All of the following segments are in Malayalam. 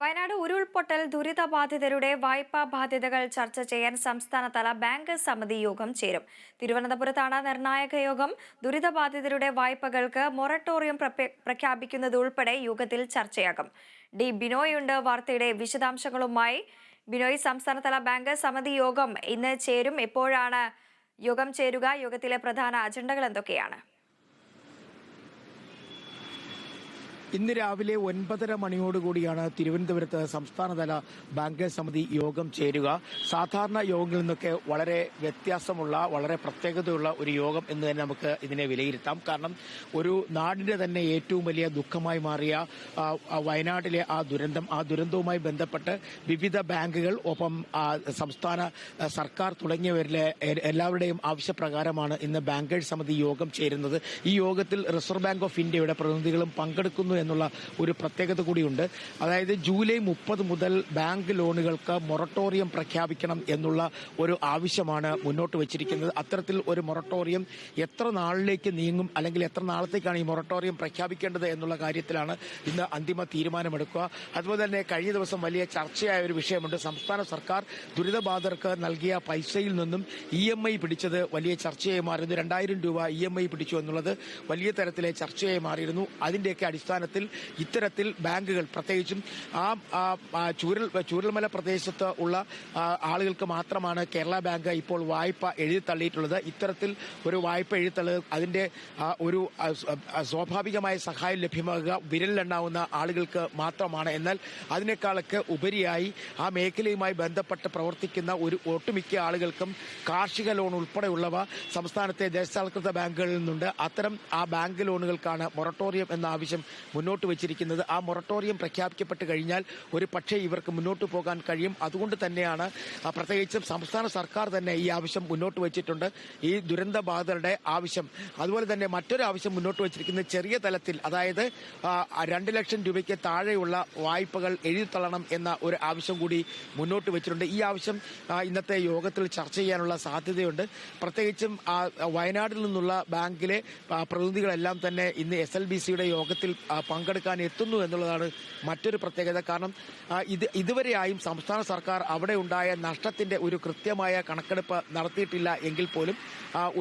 വയനാട് ഉരുൾപൊട്ടൽ ദുരിതബാധിതരുടെ വായ്പാ ബാധ്യതകൾ ചർച്ച ചെയ്യാൻ സംസ്ഥാനതല ബാങ്ക് സമിതി യോഗം ചേരും. തിരുവനന്തപുരത്താണ് നിർണായക യോഗം. ദുരിതബാധിതരുടെ വായ്പകൾക്ക് മൊറട്ടോറിയം പ്രഖ്യാപിക്കുന്നതുൾപ്പെടെ യോഗത്തിൽ ചർച്ചയാകും. ഡി ബിനോയുണ്ട്. വാർത്തയുടെ വിശദാംശങ്ങളുമായി ബിനോയ് സംസ്ഥാനതല ബാങ്ക് സമിതി യോഗം ഇന്ന് ചേരും. എപ്പോഴാണ് യോഗം ചേരുക? യോഗത്തിലെ പ്രധാന അജണ്ടകൾ എന്തൊക്കെയാണ്? ഇന്ന് രാവിലെ ഒൻപതര മണിയോടുകൂടിയാണ് തിരുവനന്തപുരത്ത് സംസ്ഥാനതല ബാങ്കേഴ്സ് സമിതി യോഗം ചേരുക. സാധാരണ യോഗങ്ങളിൽ നിന്നൊക്കെ വളരെ വ്യത്യാസമുള്ള വളരെ പ്രത്യേകതയുള്ള ഒരു യോഗം എന്ന് തന്നെ നമുക്ക് ഇതിനെ വിലയിരുത്താം. കാരണം ഒരു നാടിന്റെ തന്നെ ഏറ്റവും വലിയ ദുഃഖമായി മാറിയ വയനാട്ടിലെ ആ ദുരന്തം ആ ദുരന്തവുമായി ബന്ധപ്പെട്ട് വിവിധ ബാങ്കുകൾ ഒപ്പം സംസ്ഥാന സർക്കാർ തുടങ്ങിയവരിലെ എല്ലാവരുടെയും ആവശ്യപ്രകാരമാണ് ഇന്ന് ബാങ്കേഴ്സ് സമിതി യോഗം ചേരുന്നത്. ഈ യോഗത്തിൽ റിസർവ് ബാങ്ക് ഓഫ് ഇന്ത്യയുടെ പ്രതിനിധികളും പങ്കെടുക്കുന്നു എന്നുള്ള ഒരു പ്രത്യേകത കൂടിയുണ്ട്. അതായത് ജൂലൈ മുപ്പത് മുതൽ ബാങ്ക് ലോണുകൾക്ക് മൊറട്ടോറിയം പ്രഖ്യാപിക്കണം എന്നുള്ള ഒരു ആവശ്യമാണ് മുന്നോട്ട് വെച്ചിരിക്കുന്നത്. അത്തരത്തിൽ ഒരു മൊറട്ടോറിയം എത്ര നാളിലേക്ക് നീങ്ങും അല്ലെങ്കിൽ എത്ര നാളത്തേക്കാണ് ഈ മൊറട്ടോറിയം പ്രഖ്യാപിക്കേണ്ടത് എന്നുള്ള കാര്യത്തിലാണ് ഇന്ന് അന്തിമ തീരുമാനമെടുക്കുക. അതുപോലെ തന്നെ കഴിഞ്ഞ ദിവസം വലിയ ചർച്ചയായ ഒരു വിഷയമുണ്ട്. സംസ്ഥാന സർക്കാർ ദുരിതബാധിതർക്ക് നൽകിയ പൈസയിൽ നിന്നും ഇ എം ഐ പിടിച്ചത് വലിയ ചർച്ചയായി മാറിയിരുന്നു. രണ്ടായിരം രൂപ ഇ എം ഐ പിടിച്ചു എന്നുള്ളത് വലിയ തരത്തിലെ ചർച്ചയായി മാറിയിരുന്നു. അതിന്റെയൊക്കെ അടിസ്ഥാനത്തിൽ ഇത്തരത്തിൽ ബാങ്കുകൾ പ്രത്യേകിച്ചും ആ ചൂരൽ ചൂരൽമല പ്രദേശത്ത് ഉള്ള ആളുകൾക്ക് മാത്രമാണ് കേരള ബാങ്ക് ഇപ്പോൾ വായ്പ എഴുതിത്തള്ളിയിട്ടുള്ളത്. ഇത്തരത്തിൽ ഒരു വായ്പ എഴുതിത്തള്ളത് അതിന്റെ ഒരു സ്വാഭാവികമായ സഹായം ലഭ്യമാകുക വിരലിലെണ്ണാവുന്ന ആളുകൾക്ക് മാത്രമാണ്. എന്നാൽ അതിനേക്കാളൊക്കെ ഉപരിയായി ആ മേഖലയുമായി ബന്ധപ്പെട്ട് പ്രവർത്തിക്കുന്ന ഒരു ഒട്ടുമിക്ക ആളുകൾക്കും കാർഷിക ലോൺ ഉൾപ്പെടെയുള്ളവ സംസ്ഥാനത്തെ ദേശസാൽകൃത ബാങ്കുകളിൽ നിന്നുണ്ട്. അത്തരം ആ ബാങ്ക് ലോണുകൾക്കാണ് മൊറട്ടോറിയം എന്ന ആവശ്യം മുന്നോട്ട് വെച്ചിരിക്കുന്നത്. ആ മൊറട്ടോറിയം പ്രഖ്യാപിക്കപ്പെട്ട് കഴിഞ്ഞാൽ ഒരു പക്ഷേ ഇവർക്ക് മുന്നോട്ട് പോകാൻ കഴിയും. അതുകൊണ്ട് തന്നെയാണ് പ്രത്യേകിച്ചും സംസ്ഥാന സർക്കാർ തന്നെ ഈ ആവശ്യം മുന്നോട്ട് വെച്ചിട്ടുണ്ട്. ഈ ദുരന്ത ബാധിതരുടെ ആവശ്യം. അതുപോലെ തന്നെ മറ്റൊരു ആവശ്യം മുന്നോട്ട് വെച്ചിരിക്കുന്നത് ചെറിയ തലത്തിൽ അതായത് രണ്ട് ലക്ഷം രൂപയ്ക്ക് താഴെയുള്ള വായ്പകൾ എഴുതിത്തള്ളണം എന്ന ഒരു ആവശ്യം കൂടി മുന്നോട്ട് വെച്ചിട്ടുണ്ട്. ഈ ആവശ്യം ഇന്നത്തെ യോഗത്തിൽ ചർച്ച ചെയ്യാനുള്ള സാധ്യതയുണ്ട്. പ്രത്യേകിച്ചും വയനാട്ടിൽ നിന്നുള്ള ബാങ്കിലെ പ്രതിനിധികളെല്ലാം തന്നെ ഇന്ന് എസ് എൽ ബി സിയുടെ യോഗത്തിൽ പങ്കെടുക്കാൻ എത്തുന്നു എന്നുള്ളതാണ് മറ്റൊരു പ്രത്യേകത. കാരണം ഇത് ഇതുവരെയായും സംസ്ഥാന സർക്കാർ അവിടെ ഉണ്ടായ നഷ്ടത്തിന്റെ ഒരു കൃത്യമായ കണക്കെടുപ്പ് നടത്തിയിട്ടില്ല എങ്കിൽ പോലും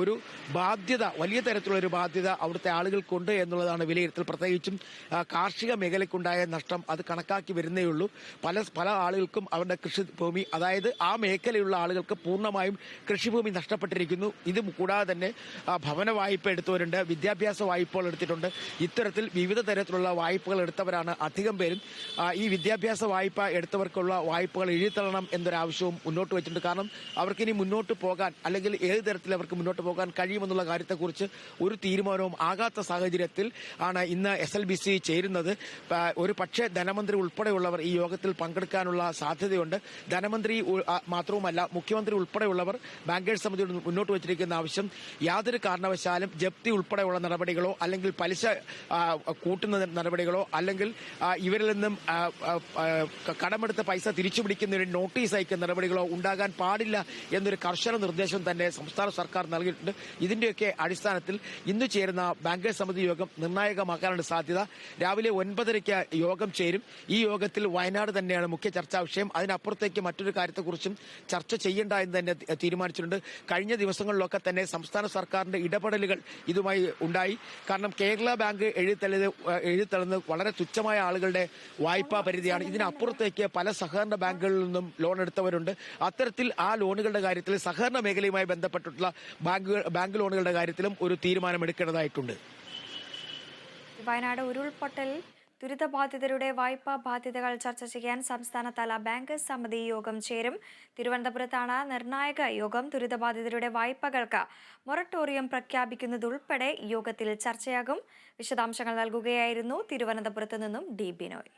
ഒരു ബാധ്യത വലിയ തരത്തിലുള്ള ഒരു ബാധ്യത അവിടുത്തെ ആളുകൾക്കുണ്ട് എന്നുള്ളതാണ് വിലയിരുത്തൽ. പ്രത്യേകിച്ചും കാർഷിക മേഖലയ്ക്കുണ്ടായ നഷ്ടം അത് കണക്കാക്കി വരുന്നേ ഉള്ളൂ. പല പല ആളുകൾക്കും അവരുടെ കൃഷിഭൂമി അതായത് ആ മേഖലയുള്ള ആളുകൾക്ക് പൂർണമായും കൃഷിഭൂമി നഷ്ടപ്പെട്ടിരിക്കുന്നു. ഇത് കൂടാതെ തന്നെ ഭവന വായ്പ എടുത്തവരുണ്ട് വിദ്യാഭ്യാസ വായ്പകൾ എടുത്തിട്ടുണ്ട്. ഇത്തരത്തിൽ വിവിധ തരത്തിലുള്ള വായ്പകൾ എടുത്തവരാണ് അധികം പേരും. ഈ വിദ്യാഭ്യാസ വായ്പ എടുത്തവർക്കുള്ള വായ്പകൾ എഴുതിത്തള്ളണം എന്നൊരാവശ്യവും മുന്നോട്ട് വെച്ചിട്ടുണ്ട്. കാരണം അവർക്കിനി മുന്നോട്ട് പോകാൻ അല്ലെങ്കിൽ ഏത് തരത്തിൽ അവർക്ക് മുന്നോട്ട് പോകാൻ കഴിയുമെന്നുള്ള കാര്യത്തെക്കുറിച്ച് ഒരു തീരുമാനവും ആകാത്ത സാഹചര്യത്തിൽ ആണ് ഇന്ന് എസ് എൽ ബി സി ചേരുന്നത്. ഒരു പക്ഷേ ധനമന്ത്രി ഉൾപ്പെടെയുള്ളവർ ഈ യോഗത്തിൽ പങ്കെടുക്കാനുള്ള സാധ്യതയുണ്ട്. ധനമന്ത്രി മാത്രവുമല്ല മുഖ്യമന്ത്രി ഉൾപ്പെടെയുള്ളവർ ബാങ്കേഴ്സ് സമിതിയോട് മുന്നോട്ട് വച്ചിരിക്കുന്ന ആവശ്യം യാതൊരു കാരണവശാലും ജപ്തി ഉൾപ്പെടെയുള്ള നടപടികളോ അല്ലെങ്കിൽ പലിശ കൂട്ടുന്നതിന് കൂട്ടുന്ന നടപടികളോ അല്ലെങ്കിൽ ഇവരിൽ നിന്നും കടമെടുത്ത പൈസ തിരിച്ചു പിടിക്കുന്നതിന് നോട്ടീസ് അയക്കുന്ന നടപടികളോ ഉണ്ടാകാൻ പാടില്ല എന്നൊരു കർശന നിർദ്ദേശം തന്നെ സംസ്ഥാന സർക്കാർ നൽകിയിട്ടുണ്ട്. ഇതിന്റെയൊക്കെ അടിസ്ഥാനത്തിൽ ഇന്ന് ചേരുന്ന ബാങ്കേഴ്സ് സമിതി യോഗം നിർണായകമാക്കാനുള്ള സാധ്യത. രാവിലെ ഒൻപതരയ്ക്ക് യോഗം ചേരും. ഈ യോഗത്തിൽ വയനാട് തന്നെയാണ് മുഖ്യ ചർച്ചാ വിഷയം. അതിനപ്പുറത്തേക്ക് മറ്റൊരു കാര്യത്തെക്കുറിച്ചും ചർച്ച ചെയ്യേണ്ട എന്ന് തന്നെ തീരുമാനിച്ചിട്ടുണ്ട്. കഴിഞ്ഞ ദിവസങ്ങളിലൊക്കെ തന്നെ സംസ്ഥാന സർക്കാരിന്റെ ഇടപെടലുകൾ ഇതുമായി ഉണ്ടായി. കാരണം കേരള ബാങ്ക് എഴുതിത്തള്ളത് എഴുതിത്തള്ളുന്നത് വളരെ തുച്ഛമായ ആളുകളുടെ വായ്പാ പരിധിയാണ്. ഇതിനപ്പുറത്തേക്ക് പല സഹകരണ ബാങ്കുകളിൽ നിന്നും ലോൺ എടുത്തവരുണ്ട്. അത്തരത്തിൽ ആ ലോണുകളുടെ കാര്യത്തിൽ സഹകരണ മേഖലയുമായി ബന്ധപ്പെട്ടിട്ടുള്ള ബാങ്കുകൾ ബാങ്ക് ലോണുകളുടെ കാര്യത്തിലും ഒരു തീരുമാനമെടുക്കേണ്ടതായിട്ടുണ്ട്. വയനാട് ഉരുൾപൊട്ടൽ ദുരിതബാധിതരുടെ വായ്പാ ബാധ്യതകൾ ചർച്ച ചെയ്യാൻ സംസ്ഥാനതല ബാങ്ക് സമിതി യോഗം ചേരും. തിരുവനന്തപുരത്താണ് നിർണായക യോഗം ദുരിതബാധിതരുടെ വായ്പകൾക്ക് മൊറട്ടോറിയം പ്രഖ്യാപിക്കുന്നതുൾപ്പെടെ യോഗത്തിൽ ചർച്ചയാകും. വിശദാംശങ്ങൾ നൽകുകയായിരുന്നു തിരുവനന്തപുരത്ത് നിന്നും ഡി ബിനോയ്.